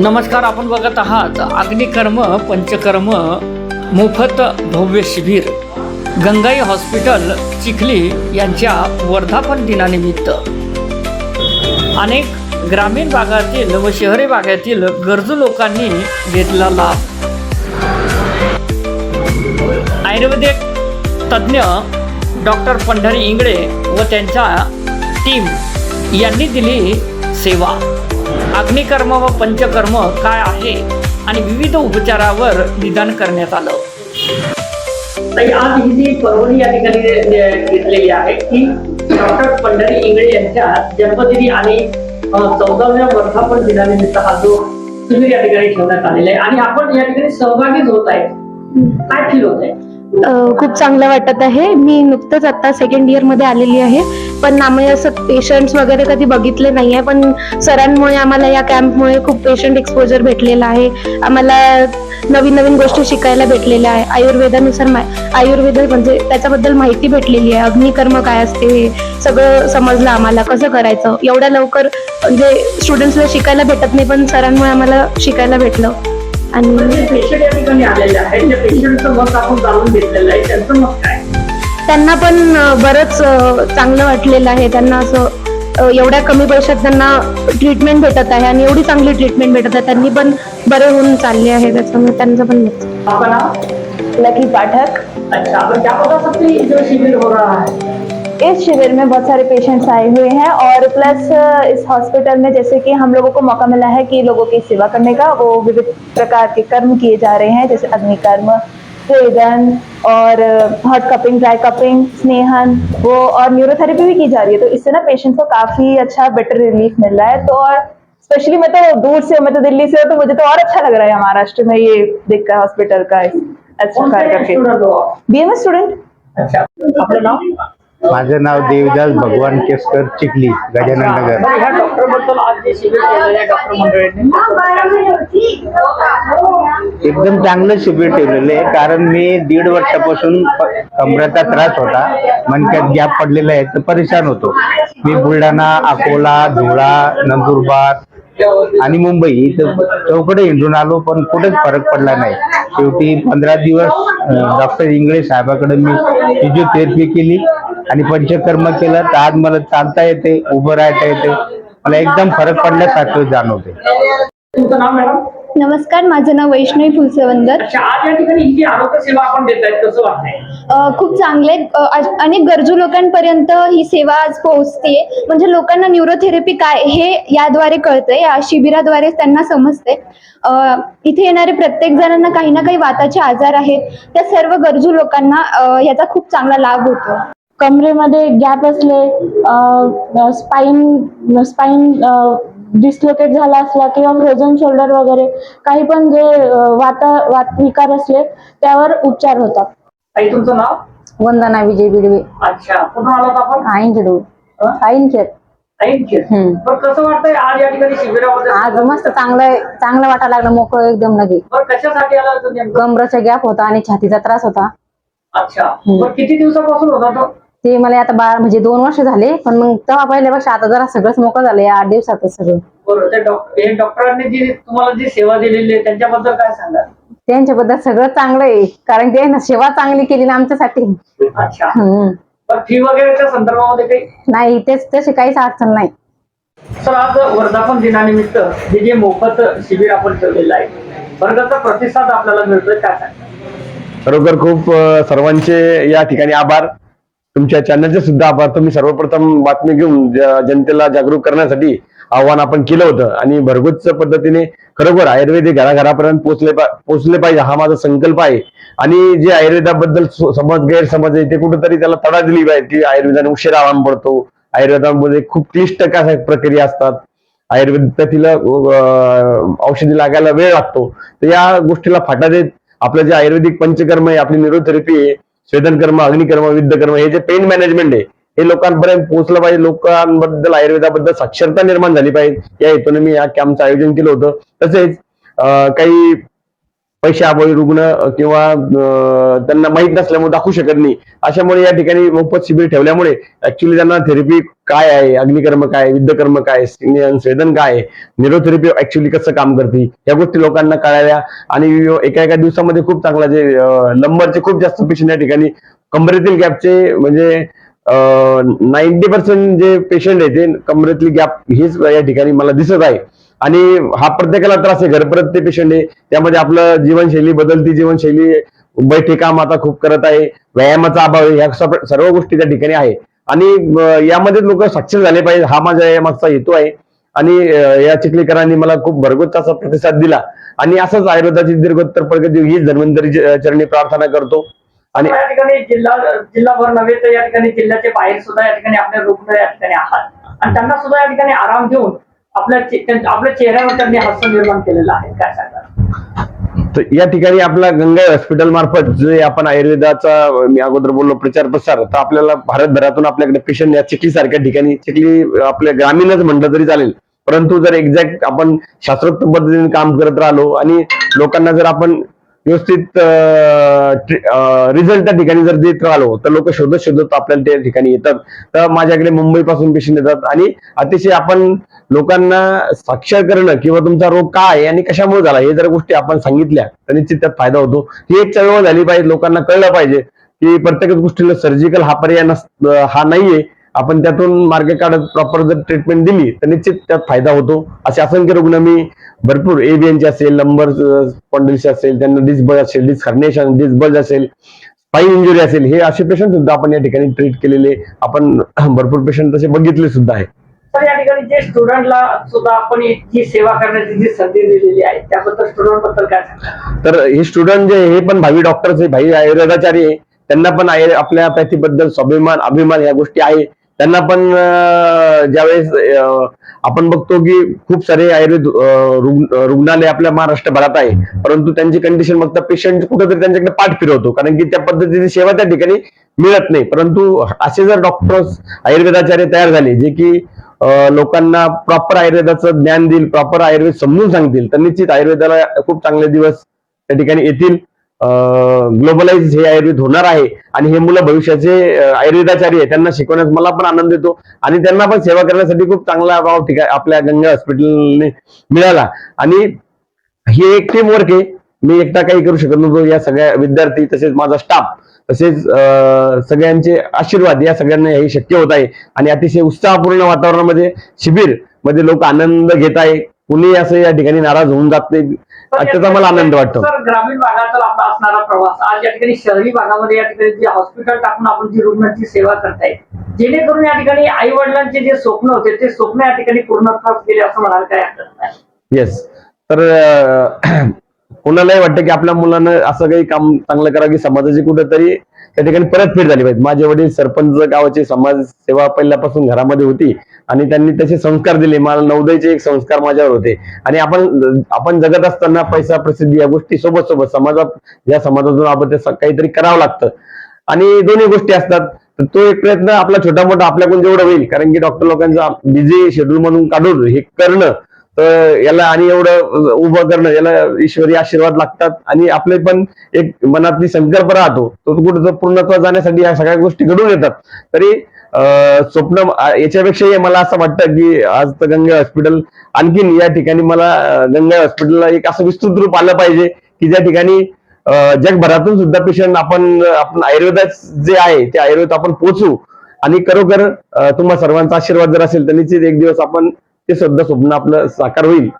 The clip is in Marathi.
नमस्कार आपण बघत आहात अग्निकर्म पंचकर्म मोफत भव्य शिबिर. गंगाई हॉस्पिटल चिखली यांच्या वर्धापन दिनानिमित्त. अनेक ग्रामीण भागातील व शहरी भागातील गरजू लोकांनी घेतला लाभ. आयुर्वेदिक तज्ज्ञ डॉक्टर पंढरी इंगळे व त्यांच्या टीम यांनी दिली सेवा. अग्निकर्म व पंचकर्म काय आहे आणि विविध उपचारावर निदान करण्यात आलं. आज ही जी परवणी या ठिकाणी घेतलेली आहे की डॉक्टर पंढरी इंगळे यांच्या जन्मदिनी आणि चौदाव्या वर्धापन दिनानिमित्त हा जो शिबिर या ठिकाणी ठेवण्यात आलेला आहे. आणि आपण या ठिकाणी सहभागीच होत आहे काय फील होत आहे? खूप चांगलं वाटत आहे. मी नुकतंच आता सेकंड इयरमध्ये आलेली आहे. पण आम्ही असं पेशंट्स वगैरे कधी बघितले नाही आहे पण सरांमुळे आम्हाला या कॅम्पमुळे खूप पेशंट एक्सपोजर भेटलेला आहे. आम्हाला नवीन नवीन गोष्टी शिकायला भेटलेल्या आहे. आयुर्वेदानुसार मा आयुर्वेद म्हणजे त्याच्याबद्दल माहिती भेटलेली आहे. अग्निकर्म काय असते हे सगळं समजलं आम्हाला. कसं करायचं? एवढ्या लवकर म्हणजे स्टुडंट्सला शिकायला भेटत नाही पण सरांमुळे आम्हाला शिकायला भेटलं. आणि जे पेशंट या ठिकाणी आलेले आहेत. त्या पेशंटचं मत आपण जाणून घेतलेलं आहे. त्यांचं मत काय? त्यांना पण बरंच चांगलं वाटलेलं आहे. त्यांना असं एवढ्या कमी पैशात त्यांना ट्रीटमेंट भेटत आहे आणि एवढी चांगली ट्रीटमेंट भेटत आहे. त्यांनी पण बरे होऊन चालले आहे. त्याच्यामुळे त्यांचं पण लकी पाठक. अच्छा सकते हैं जो हो रहा है इस शिविर में बहुत सारे पेशेंट्स आए हुए हैं और प्लस इस हॉस्पिटल में जैसे कि हम लोगों को मौका मिला है कि लोगों की सेवा करने का वो विविध प्रकार के कर्म किए जा रहे हैं जैसे अग्निकर्म स्वेदन और हॉट कपिंग ड्राई कपिंग स्नेहन वो और न्यूरोथेरेपी भी की जा रही है। तो इससे ना पेशेंट्स को काफ़ी अच्छा बेटर रिलीफ मिल रहा है। तो और स्पेशली मैं तो दूर से मैं तो दिल्ली से हूँ तो मुझे तो और अच्छा लग रहा है महाराष्ट्र में ये देखकर हॉस्पिटल का अच्छा कार्य करके? बी एम एस स्टूडेंट अच्छा। माझं नाव देवदास भगवान केसकर चिखली गजानन नगर एकदम चांगलं शिबिर ठेवलेलं आहे कारण मी दीड वर्षापासून कमरेचा त्रास होता मणक्यात गॅप पडलेला आहे तर परेशान होतो. मी बुलढाणा अकोला धुळा नंदुरबार आणि मुंबई इथं चौकडे हिंडून आलो पण कुठेच फरक पडला नाही. शेवटी पंधरा दिवस डॉक्टर इंगळे साहेबाकडे मी फिजिओथेरपी केली. आणि पंचकर्म केलं तर आज मला चालता येते उभं राहता येते. मला एकदम फरक पडल्यासारखं जाणवते. तुमचं नाव मॅडम? नमस्कार माझं नाव वैष्णवी फुलसेवंदर. अच्छा आज या ठिकाणी जी आरोग्य सेवा आपण देत आहेत कसं वाटतंय? अ, खूप चांगले अ, अनेक गरजू लोकांपर्यंत ही सेवा आज पोहोचते म्हणजे लोकांना न्यूरोथेरपी काय हे याद्वारे कळतंय या शिबिराद्वारे त्यांना समजते अ, इथे येणारे प्रत्येक जणांना काही ना काही वाताचे आजार आहेत. त्या सर्व गरजू लोकांना अ, याचा खूप चांगला लाभ होतो. कमरेमध्ये गॅप असले स्पाईन स्पाईन डिस्लोकेट झाला असला किंवा फ्रोझन शोल्डर वगैरे काही पण जे वात वात विकार असले त्यावर उपचार होतात. तुमचं नाव? वंदना विजय बिडवे. अच्छा. कुठून आलात आपण? आईंखेड हं? आईंखेड ऐंशी हम्म. बरं कसं वाटतंय आज या ठिकाणी शिबिरामध्ये आज मस्त चांगलं चांगलं वाटायला लागलं मोकळं एकदम लगे बरं कशासाठी आला होता नेमकं कमरेचा गॅप होता आणि छातीचा त्रास होता. अच्छा. बरं किती दिवसापासून होता तो? ते मला आता बारा म्हणजे दोन वर्ष झाले पण मग तेव्हा पहिल्यापेक्षा आता जरा सगळंच मोकळं झालं या आठ दिवसातच सगळं. बरोबर त्या डॉक्टर हे डॉक्टरांनी जी तुम्हाला जी सेवा दिलेली आहे त्यांच्याबद्दल काय सांगा त्यांच्याबद्दल सगळं चांगलं आहे कारण ते ना सेवा चांगली केली ना आमच्यासाठी. अच्छा. हम्म. बरं फी वगैरेच्या संदर्भामध्ये काही? नाही तेच तशी काहीच अडचण नाही. सर आज वर्धापन दिनानिमित्त हे जे मोफत शिबिर आपण ठेवलेलं आहे वर्गाचा प्रतिसाद आपल्याला मिळतोय काय सांगा खरोखर खूप अ, सर्वांचे या ठिकाणी आभार. तुमच्या चॅनलचे सुद्धा आभार तुम्ही सर्वप्रथम बातमी घेऊन जनतेला जागरूक करण्यासाठी आव्हान आपण केलं होतं. आणि भरगुच पद्धतीने खरोखर आयुर्वेद हे घराघरापर्यंत पोहोचले पोहोचले पाहिजे. हा माझा संकल्प आहे. आणि जे आयुर्वेदाबद्दल समज गैरसमज आहे ते कुठेतरी त्याला तडा दिली पाहिजे की आयुर्वेदाने उशीर आराम पडतो. आयुर्वेदामध्ये खूप क्लिष्ट काय प्रक्रिया असतात. आयुर्वेद तिला औषधी लागायला वेळ लागतो. तर या गोष्टीला फाटा देत आपलं जे आयुर्वेदिक पंचकर्म आहे आपली न्यूरोथेरपी आहे स्वेदनकर्म अग्निकर्म विद्यकर्म हे जे पेन मॅनेजमेंट आहे हे लोकांपर्यंत पोहोचलं पाहिजे. लोकांबद्दल आयुर्वेदाबद्दल साक्षरता निर्माण झाली पाहिजे. या हेतूने मी या कॅम्पचं आयोजन केलं होतं. तसेच अं, काही पैशाअभावी रुग्ण किंवा त्यांना माहीत नसल्यामुळे दाखवू शकत नाही. अशामुळे या ठिकाणी मोफत शिबिर ठेवल्यामुळे ऍक्च्युली त्यांना थेरपी काय आहे अग्निकर्म काय युद्धकर्म काय स्वेदन काय आहे? न्यूरोथेरपी ऍक्च्युली कसं काम करते? या गोष्टी लोकांना कळाव्या आणि एका एका दिवसामध्ये खूप चांगला जे नंबरचे खूप जास्त पेशंट या ठिकाणी कमरेतील गॅपचे म्हणजे नाईन्टी पर्सेंट जे पेशंट आहे ते कमरेतली गॅप हेच या ठिकाणी मला दिसत आहे. आणि हा प्रत्येकाला त्रास आहे. घरपर्यंत पेशंट आहे त्यामध्ये आपलं जीवनशैली बदलती. जीवनशैली बैठे काम आता खूप करत आहे. व्यायामाचा अभाव आहे. ह्या सर्व गोष्टी त्या ठिकाणी आहे. आणि यामध्ये लोक सक्षम झाले पाहिजे. हा माझा या मागचा हेतू आहे. आणि या चिखलीकरांनी मला खूप भरगच्च असा प्रतिसाद दिला. आणि असंच आयुर्वेदाची दीर्घोत्तर प्रगती ही धन्वंतरी चरणी प्रार्थना करतो. आणि या ठिकाणी जिल्हा जिल्हाभर नव्हे तर या ठिकाणी जिल्ह्याच्या बाहेर सुद्धा या ठिकाणी आपले रुग्ण या ठिकाणी आहात. आणि त्यांना सुद्धा या ठिकाणी आराम देऊन आपल्या आपल्या चेहऱ्यावर त्यांनी हास्य निर्माण केलेलं आहे काय सांगा तर या ठिकाणी आपला गंगा हॉस्पिटल मार्फत जे आपण आयुर्वेदाचा मी अगोदर बोललो प्रचार प्रसार तर आपल्याला भारतभरातून आपल्याकडे पेशंट या चिखली सारख्या ठिकाणी चिखली आपल्या ग्रामीणच म्हटलं तरी चालेल. परंतु जर एक्झॅक्ट आपण शास्त्रोक्त पद्धतीने काम करत राहिलो आणि लोकांना जर आपण व्यवस्थित रिझल्ट त्या ठिकाणी जर देत राहिलो तर लोक शोधत शोधत आपल्याला त्या ठिकाणी येतात. तर माझ्याकडे मुंबईपासून पेशंट येतात आणि अतिशय आपण लोकांना साक्षर करणं किंवा तुमचा रोग काय आहे आणि कशामुळे झाला हे जर गोष्टी आपण सांगितल्या तर निश्चित त्यात फायदा होतो. ही एक चळवळ झाली पाहिजे लोकांना कळलं पाहिजे की प्रत्येक गोष्टीला सर्जिकल हा पर्याय नस हा नाहीये. आपण त्यातून मार्ग काढत प्रॉपर जर ट्रीटमेंट दिली तर निश्चित त्यात फायदा होतो. असे असंख्य रुग्ण मी भरपूर एबीएनचे असेल नंबर स्पॉन्डिलचे असेल त्यांना डिस्बल असेल डिस्कर्नेशन डिस्बल असेल स्पाईन इंजुरी असेल हे असे पेशंट सुद्धा आपण या ठिकाणी ट्रीट केलेले आपण भरपूर पेशंट तसे बघितले सुद्धा आहे. म्हणजे जे स्टुडंटला सुद्धा आपण ही सेवा करण्याची जी संधी दिलेली आहे त्याबद्दल स्टुडंटबद्दल काय सांगा तर हे स्टुडंट जे हे पण भावी डॉक्टर्स भावी आयुर्वेदाचार्य त्यांना पण आपल्या पॅथीबद्दल स्वाभिमान अभिमान या गोष्टी आहे. त्यांना पण ज्यावेळेस आपण बघतो की खूप सारे आयुर्वेद रुग्णालय आपल्या महाराष्ट्रभरात आहे. परंतु त्यांची कंडिशन बघता पेशंट कुठेतरी त्यांच्याकडे पाठ फिरवतो. कारण की त्या पद्धतीची सेवा त्या ठिकाणी मिळत नाही. परंतु असे जर डॉक्टर्स आयुर्वेदाचार्य तयार झाले जे की लोकांना प्रॉपर आयुर्वेदाचं ज्ञान देईल प्रॉपर आयुर्वेद समजून सांगतील. तर निश्चित आयुर्वेदाला खूप चांगले दिवस त्या ठिकाणी येतील. ग्लोबलाइज हे आयुर्वेद होणार आहे आणि हे मुलं भविष्याचे आयुर्वेदाचारी आयुर्वेदाचार्य आहे त्यांना शिकवण्यास मला पण आनंद येतो आणि त्यांना पण सेवा करण्यासाठी खूप चांगला भाव ठिकाण आपल्या गंगा हॉस्पिटलने मिळाला. आणि हे एक टीम वर्क आहे. मी एकटा काही करू शकत नव्हतो. या सगळ्या विद्यार्थी तसेच माझा स्टाफ तसेच सगळ्यांचे आशीर्वाद या सगळ्यांना हे शक्य होत आहे. आणि अतिशय उत्साहपूर्ण वातावरणामध्ये शिबिरमध्ये लोक आनंद घेत आहे. कुणी असं या ठिकाणी नाराज होऊन जात नाही. त्याचा मला आनंद वाटतो. ग्रामीण भागाचा आपला असणारा प्रवास. आज या ठिकाणी शहरी भागामध्ये या ठिकाणी जे हॉस्पिटल टाकून आपण जी रुग्णांची सेवा करताय जेणेकरून या ठिकाणी आई वडिलांचे जे स्वप्न होते ते स्वप्न या ठिकाणी पूर्णत्वास गेले असं म्हणायला काय येस तर कोणालाही वाटतं की आपल्या मुलानं असं काही काम चांगलं करावं की समाजाची कुठेतरी त्या ठिकाणी परतफेड झाली पाहिजे. माझे वडील सरपंच गावाची समाज सेवा पहिल्यापासून घरामध्ये होती आणि त्यांनी तसे संस्कार दिले. मला नवदयचे एक संस्कार माझ्यावर होते. आणि आपण आपण जगत असताना पैसा प्रसिद्धी या गोष्टी सोबत सोबत समाजात या समाजातून आपण ते काहीतरी करावं लागतं. आणि दोन्ही गोष्टी असतात. तर तो एक प्रयत्न आपला छोटा मोठा आपल्याकडून जेवढं होईल. कारण की डॉक्टर लोकांचा बिझी शेड्यूल म्हणून काढून हे करणं याला आणि एवढं उभं करणं याला ईश्वरी आशीर्वाद लागतात. आणि आपले पण एक मनातली संकल्प राहतो. तो कुठं पूर्णत्व जाण्यासाठी या सगळ्या गोष्टी घडून येतात. तरी स्वप्न याच्यापेक्षाही मला असं वाटतं की आज तर गंगा हॉस्पिटल आणखीन या ठिकाणी मला गंगा हॉस्पिटलला एक असं विस्तृत रूप आलं पाहिजे की ज्या ठिकाणी जगभरातून सुद्धा पेशंट आपण आपण आयुर्वेदात जे आहे ते आयुर्वेद आपण पोचू आणि खरोखर तुम्हा सर्वांचा आशीर्वाद जर असेल तर निश्चित एक दिवस आपण ते सुद्धा स्वप्न आपलं साकार होईल.